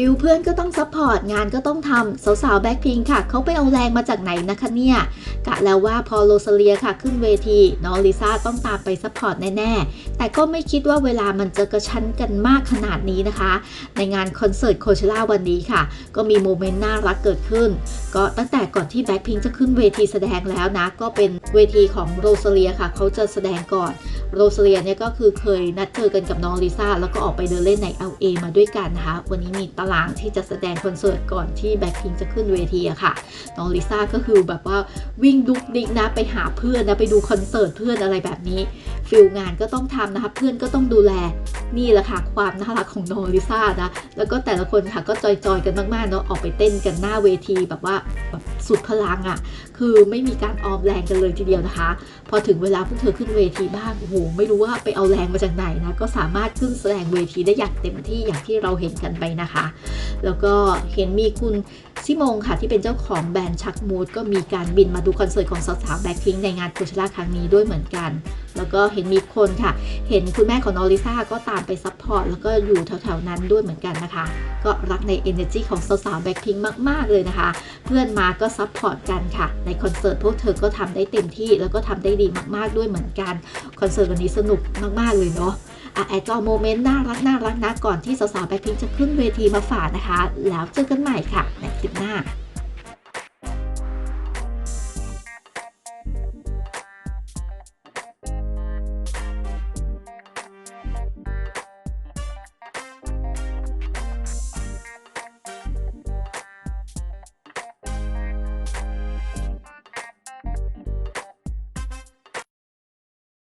ฟิลเพื่อนก็ต้องซัพพอร์ตงานก็ต้องทำสาวๆแบ็คพิงค่ะเขาไปเอาแรงมาจากไหนนะคะเนี่ยกะแล้วว่าพอโรซาเลียค่ะขึ้นเวทีน้องลิซ่าต้องตามไปซัพพอร์ตแน่ๆ แต่ก็ไม่คิดว่าเวลามันจะกระชั้นกันมากขนาดนี้นะคะ ในงานคอนเสิร์ตโคเชล่าวันนี้ค่ะ ก็มีโมเมนต์น่ารักเกิดขึ้น ก็ตั้งแต่ก่อนที่แบ็คพิงจะขึ้นเวทีแสดงแล้วนะ ก็เป็นเวทีของโรซาเลียค่ะเขาจะแสดงก่อน โรซเลียเนี่ยก็คือเคยนัดเจอกันกับน้องลิซ่าแล้วก็ออกไปเดินเล่นใน LA มาด้วยกันนะคะ วันนี้มีตารางที่จะแสดงคอนเสิร์ตก่อนที่แบ็คพิงจะขึ้นเวทีอะค่ะ น้องลิซ่าก็คือแบบว่าวิ่งดุกดิกนะไปหาเพื่อนนะไปดูคอนเสิร์ตเพื่อนอะไรแบบนี้ ฟิลงานก็ต้องทำนะคะเพื่อนก็ต้องดูแลนี่แหละค่ะความน่ารักของน้องลิซ่านะแล้วก็แต่ละคนค่ะก็จอยๆกันมากๆเนาะออกไปเต้นกันหน้าเวทีแบบว่าแบบสุดพลังอะ่ะ คือไม่มีการออมแรงกันเลยทีเดียวนะคะ พอถึงเวลาพวกเธอขึ้นเวทีบ้างโอ้โหไม่รู้ว่าไปเอาแรงมาจากไหนนะก็สามารถขึ้นแสดงเวทีได้อย่างเต็มที่อย่างที่เราเห็นกันไปนะคะ แล้วก็เห็นมีคุณ ซิมงค่ะที่เป็นเจ้าของแบรนด์ชักมูดก็มีการบินมาดูคอนเสิร์ตของสาวๆแบ็คพิงในงานโคชล่าครั้งนี้ด้วยเหมือนกัน แล้วก็เห็นมีคนค่ะ เห็นคุณแม่ของนองลิซ่าก็ตามไปซัพพอร์ตแล้วก็อยู่แถวๆนั้นด้วยเหมือนกันนะคะ ก็รักใน energy ของสาวๆแบ็คพิงมากๆเลยนะคะ เพื่อนมาก็ซัพพอร์ตกันค่ะ ในคอนเสิร์ตพวกเธอก็ทำได้เต็มที่ แล้วก็ทำได้ดีมากๆด้วยเหมือนกันคอนเสิร์ตวันนี้สนุกมากๆเลยเนาะ อะแอดจอโมเมนต์น่ารักน่ารักนะก่อนที่สาวๆแบ็คพิงจะขึ้นเวทีมาฝากนะคะ แล้วเจอกันใหม่ค่ะในคลิปหน้า